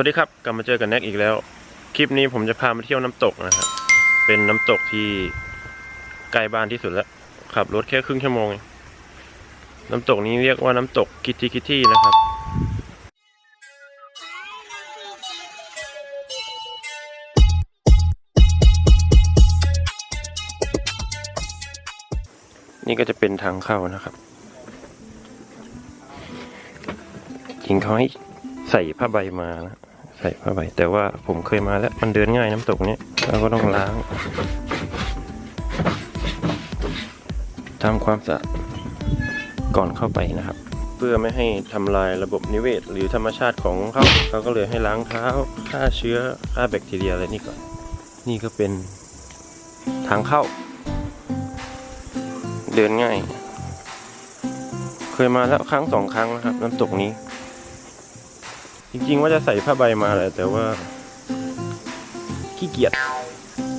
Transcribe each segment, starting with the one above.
วัสดีครับกลับมาเจอกับแน็กอีกแล้ว คลิปนี้ผมจะพามาเที่ยวน้ำตกนะครับเป็นน้ำตกที่ใกล้บ้านที่สุดแล้วขับรถแค่ครึ่งชั่วโมง น้ำตกนี้เรียกว่าน้ำตกกิติกิตี้นะครับ นี่ก็จะเป็นทางเข้านะครับจริงเขาให้ใส่ผ้าใบมานะ ใส่ผ้าใบแต่ว่าผมเคยมาแล้วมันเดินง่ายน้ำตกเนี้ยเราก็ต้องล้างทำความสะอาดก่อนเข้าไปนะครับ เพื่อไม่ให้ทำลายระบบนิเวศ หรือธรรมชาติของเขาเขาก็เลยให้ล้างเท้าฆ่าเชื้อฆ่าแบคทีเรียอะไรนี่ก่อนนี่ก็เป็นทางเข้า เดินง่าย เคยมาแล้วครั้งสองครั้งนะครับน้ำตกนี้ จริงๆว่าจะใส่ผ้าใบมาแหละแต่ว่า ขี้เกียจ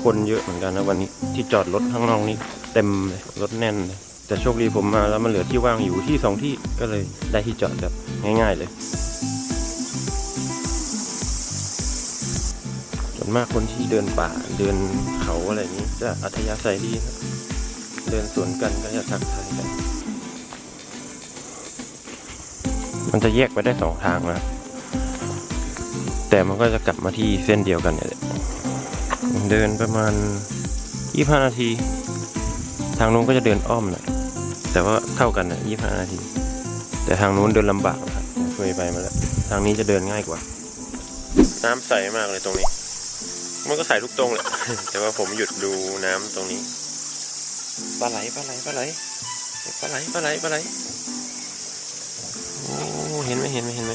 คนเยอะเหมือนกันนะวันนี้ที่จอดรถข้างนอกนี่เต็มเลยรถแน่นเลยแต่โชคดีผมมาแล้วมันเหลือที่ว่างอยู่ที่สองที่ก็เลยได้ที่จอดแบบง่าย ๆ เลยส่วนมากคนที่เดินป่าเดินเขาอะไรนี้จะอัธยาศัยดีนะเดินสวนกันก็จะทักทายกัน มันจะแยกไปได้สองทางนะ แต่มันก็จะกลับมาที่เส้นเดียวกันเนี่ยแหละเดินประมาณ 25 นาที ทางนู้นก็จะเดินอ้อมหน่อยแต่ว่าเท่ากันนะ25 นาที แต่ทางนู้นเดินลำบากนะครับเคยไปมาแล้ว ทางนี้จะเดินง่ายกว่า น้ำใสมากเลยตรงนี้ มันก็ใสทุกตรงแหละ แต่ว่าผมหยุดดูน้ำตรงนี้ปลาไหลปลาไหลปลาไหลปลาไหลปลาไหลปลาไหลโอ้เห็นไหมเห็นไหมเห็นไหม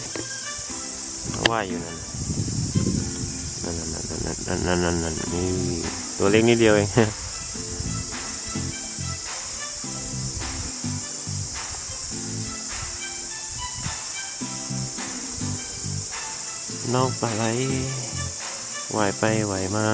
ว่ายอยู่นั่น นั่นนั่นนั่นนั่นนั่นนั่นนั่นนี่ตัวเล็กนิดเดียวเองน้องปลาไหลว่ายไปว่ายมา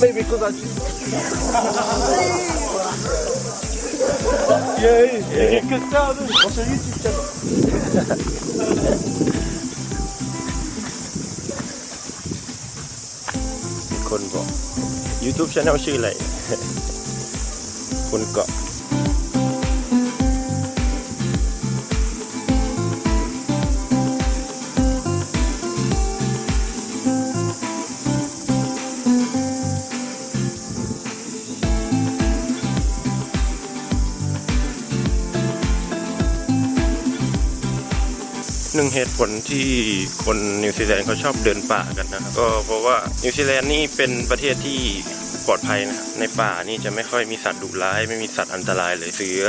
नहीं बिल्कुल यही yakıttı abi. Başa hiç çıkacak. Kon เกาะ YouTube channel ชื่ออะไร คนเกาะ หนึ่งเหตุผลที่คนนิวซีแลนด์เขาชอบเดินป่ากันนะครับก็เพราะว่านิวซีแลนด์นี่เป็นประเทศที่ปลอดภัยนะในป่านี่จะไม่ค่อยมีสัตว์ดุร้าย ไม่มีสัตว์อันตรายเลยเสือ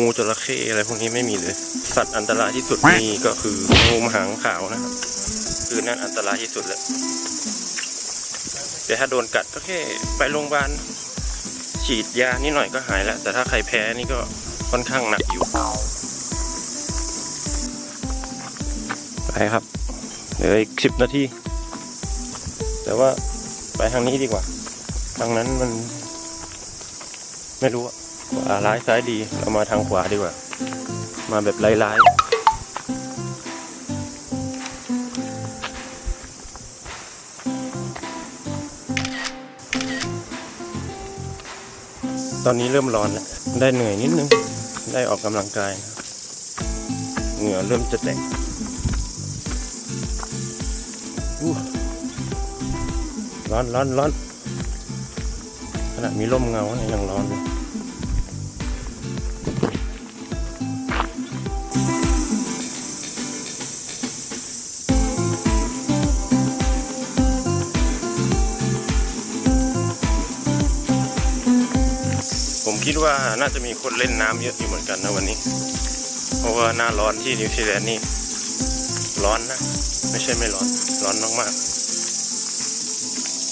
งูจระเข้อะไรพวกนี้ไม่มีเลย สัตว์อันตรายที่สุดนี่ก็คืองูมหางขาวนะครับคือนั่นอันตรายที่สุดเลยแต่ถ้าโดนกัดก็แค่ไปโรงพยาบาลฉีดยานิดหน่อยก็หายแล้ว แต่ถ้าใครแพ้นี่ก็ค่อนข้างหนักอยู่ ไปครับเหลืออีกสิบนาที แต่ว่าไปทางนี้ดีกว่า ทางนั้นมัน ไม่รู้อะขวาร้ายซ้ายดีเรามาทางขวาดีกว่า มาแบบไร้ๆตอนนี้เริ่มร้อนแล้ว ได้เหนื่อยนิดนึง ได้ออกกำลังกาย เหงื่อเริ่มจะแตก ร้อนร้อนร้อนขนาดมีร่มเงาเนี่ยยังร้อนเลยผมคิดว่าน่าจะมีคนเล่นน้ำเยอะอยู่เหมือนกันนะวันนี้ เพราะว่าหน้าร้อนที่นิวซีแลนด์นี่ร้อนนะ ไม่ใช่ไม่ร้อน ร้อนมากๆ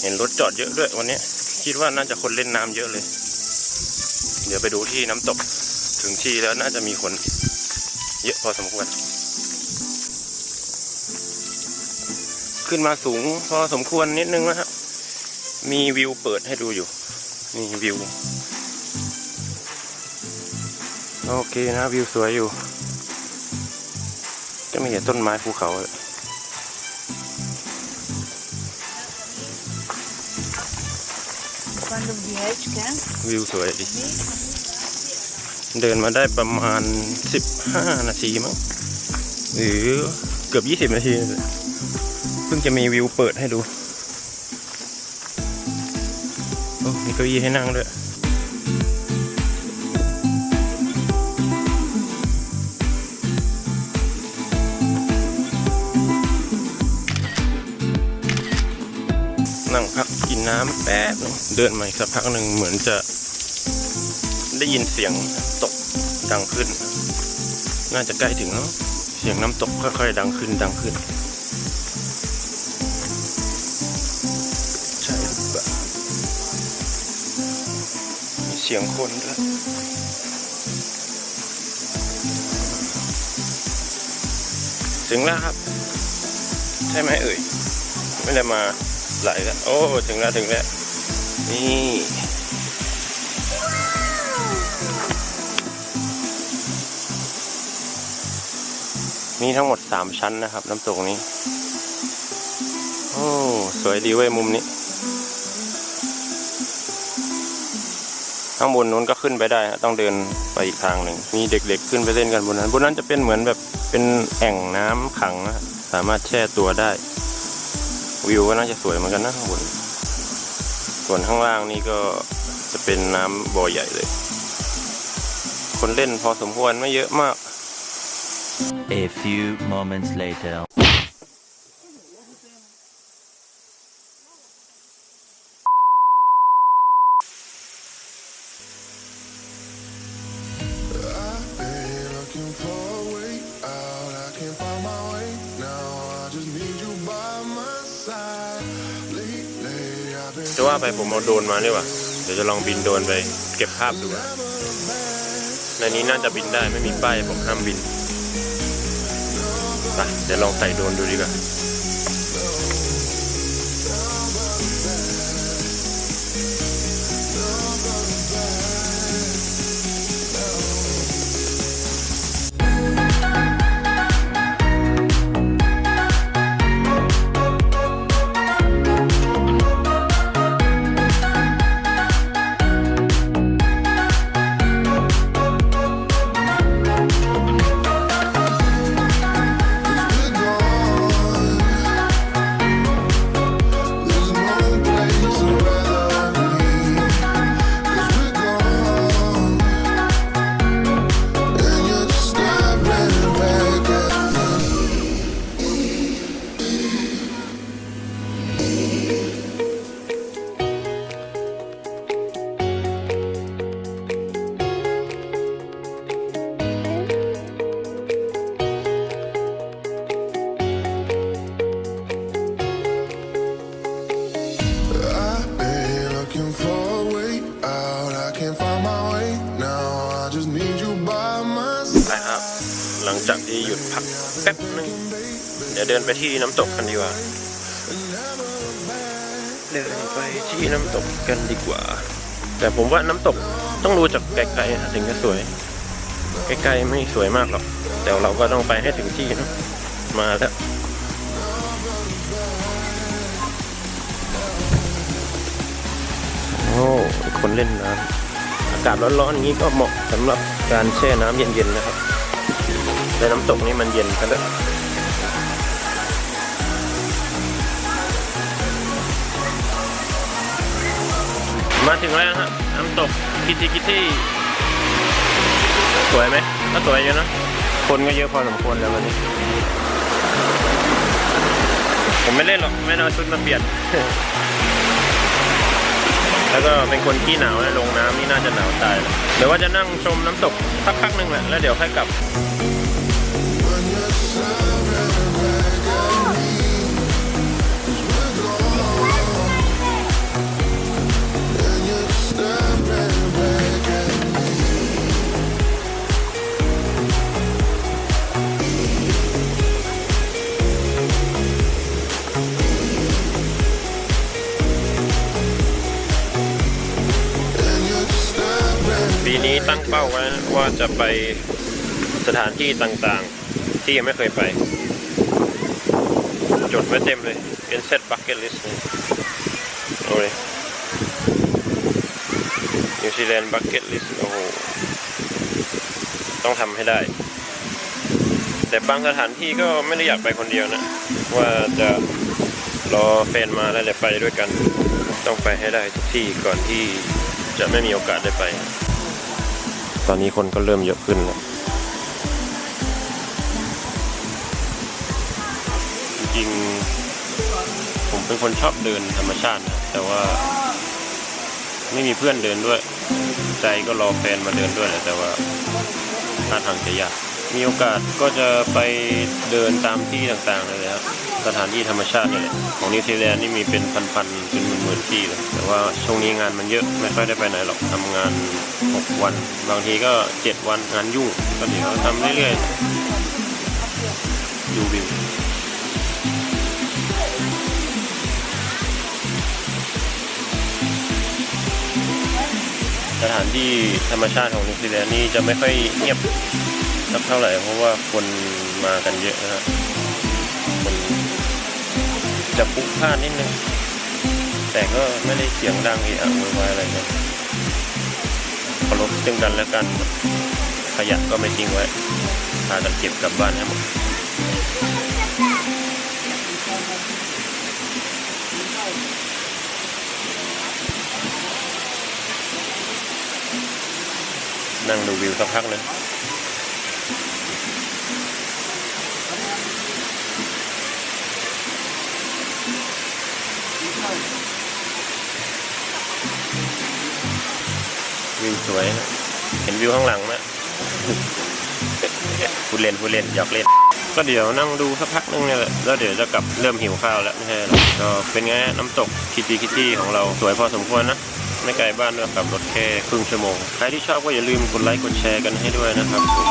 เห็นรถจอดเยอะด้วยวันนี้ คิดว่าน่าจะคนเล่นน้ำเยอะเลย เดี๋ยวไปดูที่น้ำตกถึงที่แล้วน่าจะมีคน เยอะพอสมควร ขึ้นมาสูงพอสมควรนิดนึงนะฮะมีวิวเปิดให้ดูอยู่ นี่วิว โอเคนะวิวสวยอยู่ จะมีแต่ต้นไม้ภูเขา วิวสวยดิเดินมาได้ประมาณ 15 นาทีมั้งหรือเกือบ 20 นาทีเลยเพิ่งจะมีวิวเปิดให้ดู โอ้มีเก้าอี้ให้นั่งด้วย น้ำแป๊บนึงเดินมาอีกสักพักหนึ่งเหมือนจะได้ยินเสียงตกดังขึ้น น่าจะใกล้ถึงแล้วเสียงน้ำตกค่อยๆดังขึ้นดังขึ้น ใช่หรือเปล่ามีเสียงคนด้วยถึงแล้วครับ ใช่ไหมเอ่ย ไม่ได้มา หลแล้ว โอ้ ถึงแล้ว ถึงแล้ว นี่มีทั้งหมดสามชั้นนะครับ น้ำตกนี้ โอ้ สวยดีเว้ยมุมนี้ ข้างบนนู้นก็ขึ้นไปได้ต้องเดินไปอีกทางหนึ่ง มีเด็กๆขึ้นไปเล่นกันบนนั้น บนนั้นจะเป็นเหมือนแบบเป็นแอ่งน้ำขังนะสามารถแช่ตัวได้ วิวก็น่าจะสวยเหมือนกันนะข้างบน ส่วนข้างล่างนี่ก็จะเป็นน้ำบ่อใหญ่เลย คนเล่นพอสมควรไม่เยอะมาก A few moments later. จะว่าไปผมเอาโดรนมาดีกว่าเดี๋ยวจะลองบินโดรนไปเก็บภาพดูในนี้น่าจะบินได้ไม่มีป้ายบอกห้ามบินไปเดี๋ยวลองใส่โดรนดูดีกว่า ยุดพักแป๊บนึงเดี๋ยวเดินไปที่น้ำตกกันดีกว่า เดินไปที่น้ำตกกันดีกว่า แต่ผมว่าน้ำตกต้องดูจากไกลๆถึงจะสวยใกลๆไม่สวยมากหรอก แต่เราก็ต้องไปให้ถึงที่นะมาแล้วโอ้คนเล่นน้ำอากาศร้อนๆอย่างนี้ก็เหมาะสำหรับการแช่น้ำเย็นๆนะครับ แต่น้ำตกนี่มันเย็นกันแล้วยมาถึงแล้วฮะน้ำตกคิติคิตี้สวยไหมก็สวยอยู่นะคนก็เยอะพอสมควรแล้ววันนี้ ผมไม่เล่นหรอกไม่เอาชุดมาเปลี่ยน แล้วก็เป็นคนขี้หนาวนะลงน้ำนี่น่าจะหนาวตายเลยเดี๋ยวว่าจะนั่งชมน้ำตกสักพักหนึ่งแหละแล้วเดี๋ยวค่อยกลับีนี้ตั้งเป้าไว้นะว่าจะไปสถานที่ต่างๆ ที่ยังไม่เคยไป จดไว้เต็มเลยเป็นเซตบั c เก็ตลิสต์เลยโอ้ยนิวซีแลนด์บั c เก็ตลิสต์โอ้โห ต้องทำให้ได้ แต่บางสถานที่ก็ไม่ได้อยากไปคนเดียวนะ ว่าจะรอแฟนมาแล้วเดี๋ยวไปด้วยกัน ต้องไปให้ได้ทุกที่ก่อนที่จะไม่มีโอกาสได้ไป ตอนนี้คนก็เริ่มเยอะขึ้นแล้วจริงๆผมเป็นคนชอบเดินธรรมชาตินะแต่ว่า ไม่มีเพื่อนเดินด้วย ใจก็รอแฟนมาเดินด้วยแหละแต่ว่าท่าทางจะยากมีโอกาสก็จะไปเดินตามที่ต่างๆเลยนะครับ สถานที่ธรรมชาตินี่แหละของนิวซีแลนด์นี่มีเป็นพันๆเป็นหมื่นๆที่เลยแต่ว่าช่วงนี้งานมันเยอะไม่ค่อยได้ไปไหนหรอกทำงาน 6 วัน บางทีก็ 7 วันงานยุ่งก็เดี๋ยวทำเรื่อยๆดูวิวสถานที่ธรรมชาติของนิวซีแลนด์นี่จะไม่ค่อยเงียบสักเท่าไหร่เพราะว่าคนมากันเยอะนะฮะคน จะพลุกพลานนิดนึง แต่ก็ไม่ได้เสียงดังอีอะโวยวายอะไรเนะเคารพซึ่งกันและกัน ขยะก็ไม่ทิ้งไว้พากันเก็บกลับบ้านให้หมดนั่งดูวิวสักพักนึง วิวสวยนะเห็นวิวข้างหลังไหมพูดเล่นพูดเล่นหยอกเล่น ก็เดี๋ยวนั่งดูสักพักนึงเนี่ยแหละแล้วเดี๋ยวจะกลับเริ่มหิวข้าวแล้วไม่ใช่หรอก็เป็นไงน้ำตกคิตตี้คิตตี้ของเราสวยพอสมควรนะไม่ไกลบ้านด้วยขับรถแค่ครึ่งชั่วโมง ใครที่ชอบก็อย่าลืมกดไลค์กดแชร์กันให้ด้วยนะครับผม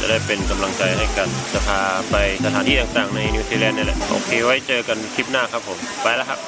จะได้เป็นกำลังใจให้กัน จะพาไปสถานที่ต่างๆในนิวซีแลนด์เนี่ยแหละ โอเคไว้เจอกันคลิปหน้าครับผม ไปแล้วครับ